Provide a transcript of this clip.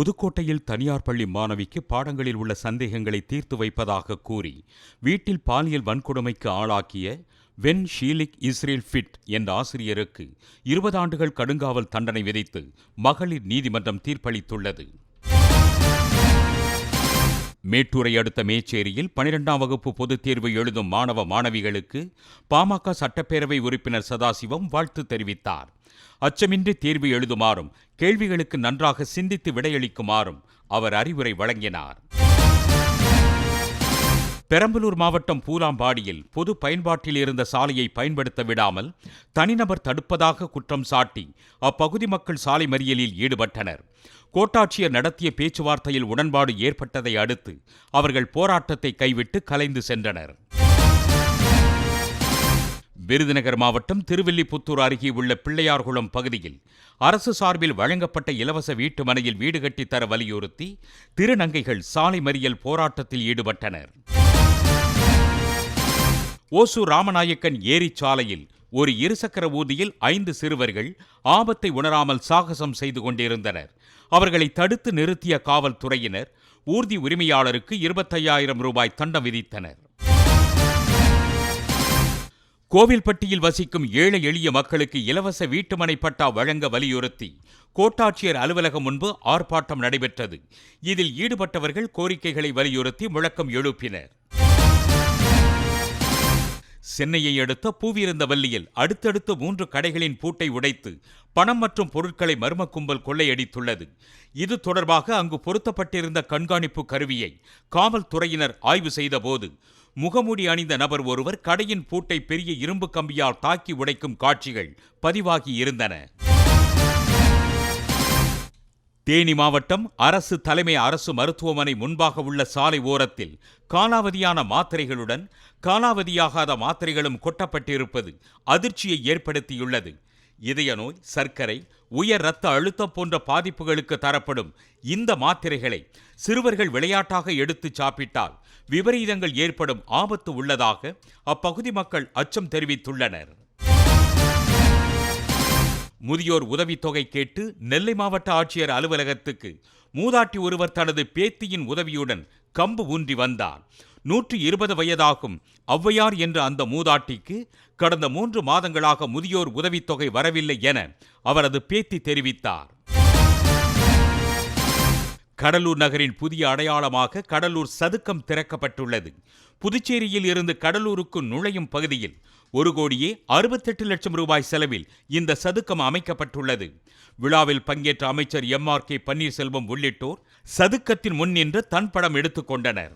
புதுக்கோட்டையில் தனியார் பள்ளி மாணவிக்கு பாடங்களில் உள்ள சந்தேகங்களை தீர்த்து வைப்பதாக கூறி வீட்டில் பாலியல் வன்கொடுமைக்கு ஆளாக்கிய வென் ஷீலிக் இஸ்ரேல் ஃபிட் என்ற ஆசிரியருக்கு இருபது ஆண்டுகள் கடுங்காவல் தண்டனை விதித்து மகளிர் நீதிமன்றம் தீர்ப்பளித்துள்ளது. மேட்டூரை அடுத்த மேச்சேரியில் பனிரெண்டாம் வகுப்பு பொதுத் தேர்வு எழுதும் மாணவ மாணவிகளுக்கு பாமக சட்டப்பேரவை உறுப்பினர் சதாசிவம் வாழ்த்து தெரிவித்தார். அச்சமின்றி தேர்வு எழுதுமாறும் கேள்விகளுக்கு நன்றாக சிந்தித்து விடையளிக்குமாறும் அவர் அறிவுரை வழங்கினார். பெரம்பலூர் மாவட்டம் பூலாம்பாடியில் பொது பயன்பாட்டில் இருந்த சாலையை பயன்படுத்த விடாமல் தனிநபர் தடுப்பதாக குற்றம் சாட்டி அப்பகுதி மக்கள் சாலை மறியலில் ஈடுபட்டனர். கோட்டாட்சியர் நடத்திய பேச்சுவார்த்தையில் உடன்பாடு ஏற்பட்டதை அடுத்து அவர்கள் போராட்டத்தை கைவிட்டு கலைந்து சென்றனர். விருதுநகர் மாவட்டம் திருவில்லிபுத்தூர் அருகே உள்ள பிள்ளையார்குளம் பகுதியில் அரசு சார்பில் வழங்கப்பட்ட இலவச வீட்டு மனையில் வீடு கட்டித்தர வலியுறுத்தி திருநங்கைகள் சாலை மறியல் போராட்டத்தில் ஈடுபட்டனர். ஓசூர் ராமநாயக்கன் ஏரிச்சாலையில் ஒரு இருசக்கர ஊதியில் ஐந்து சிறுவர்கள் ஆபத்தை உணராமல் சாகசம் செய்து கொண்டிருந்தனர். அவர்களை தடுத்து நிறுத்திய காவல்துறையினர் ஊர்தி உரிமையாளருக்கு இருபத்தையாயிரம் ரூபாய் தண்டம் விதித்தனர். கோவில்பட்டியில் வசிக்கும் ஏழை எளிய மக்களுக்கு இலவச வீட்டுமனை பட்டா வழங்க வலியுறுத்தி கோட்டாட்சியர் அலுவலகம் முன்பு ஆர்ப்பாட்டம் நடைபெற்றது. இதில் ஈடுபட்டவர்கள் கோரிக்கைகளை வலியுறுத்தி முழக்கம் எழுப்பினர். சென்னையை அடுத்த பூவிருந்தவல்லியில் அடுத்தடுத்து மூன்று கடைகளின் பூட்டை உடைத்து பணம் மற்றும் பொருட்களை மர்ம கும்பல் கொள்ளையடித்துள்ளது. இது தொடர்பாக அங்கு பொருத்தப்பட்டிருந்த கண்காணிப்பு கருவியை காவல்துறையினர் ஆய்வு செய்தபோது முகமூடி அணிந்த நபர் ஒருவர் கடையின் பூட்டை பெரிய இரும்பு கம்பியால் தாக்கி உடைக்கும் காட்சிகள் பதிவாகி இருந்தன. தேனி மாவட்டம் அரசு தலைமை அரசு மருத்துவமனை முன்பாக உள்ள சாலை ஓரத்தில் காலாவதியான மாத்திரைகளுடன் காலாவதியாகாத மாத்திரைகளும் கொட்டப்பட்டிருப்பது அதிர்ச்சியை ஏற்படுத்தியுள்ளது. இதய நோய் சர்க்கரை உயர் இரத்த அழுத்தம் போன்ற பாதிப்புகளுக்கு தரப்படும் இந்த மாத்திரைகளை சிறுவர்கள் விளையாட்டாக எடுத்து சாப்பிட்டால் விபரீதங்கள் ஏற்படும் ஆபத்து உள்ளதாக அப்பகுதி மக்கள் அச்சம் தெரிவித்துள்ளனர். முதியோர் உதவித்தொகை கேட்டு நெல்லை மாவட்ட ஆட்சியர் அலுவலகத்துக்கு மூதாட்டி ஒருவர் தனது பேத்தியின் உதவியுடன் கம்பு ஊன்றி வந்தார். நூற்றி இருபது வயதாகும் ஔவையார் என்ற அந்த மூதாட்டிக்கு கடந்த மூன்று மாதங்களாக முதியோர் உதவித்தொகை வரவில்லை என அவரது பேத்தி தெரிவித்தார். கடலூர் நகரின் புதிய அடையாளமாக கடலூர் சதுக்கம் திறக்கப்பட்டுள்ளது. புதுச்சேரியில் இருந்து கடலூருக்கு நுழையும் பகுதியில் ஒரு கோடியே அறுபத்தெட்டு லட்சம் ரூபாய் செலவில் இந்த சதுக்கம் அமைக்கப்பட்டுள்ளது. விழாவில் பங்கேற்ற அமைச்சர் எம் ஆர் கே பன்னீர்செல்வம் உள்ளிட்டோர் சதுக்கத்தின் முன் நின்று தன் படம் எடுத்துக்கொண்டனர்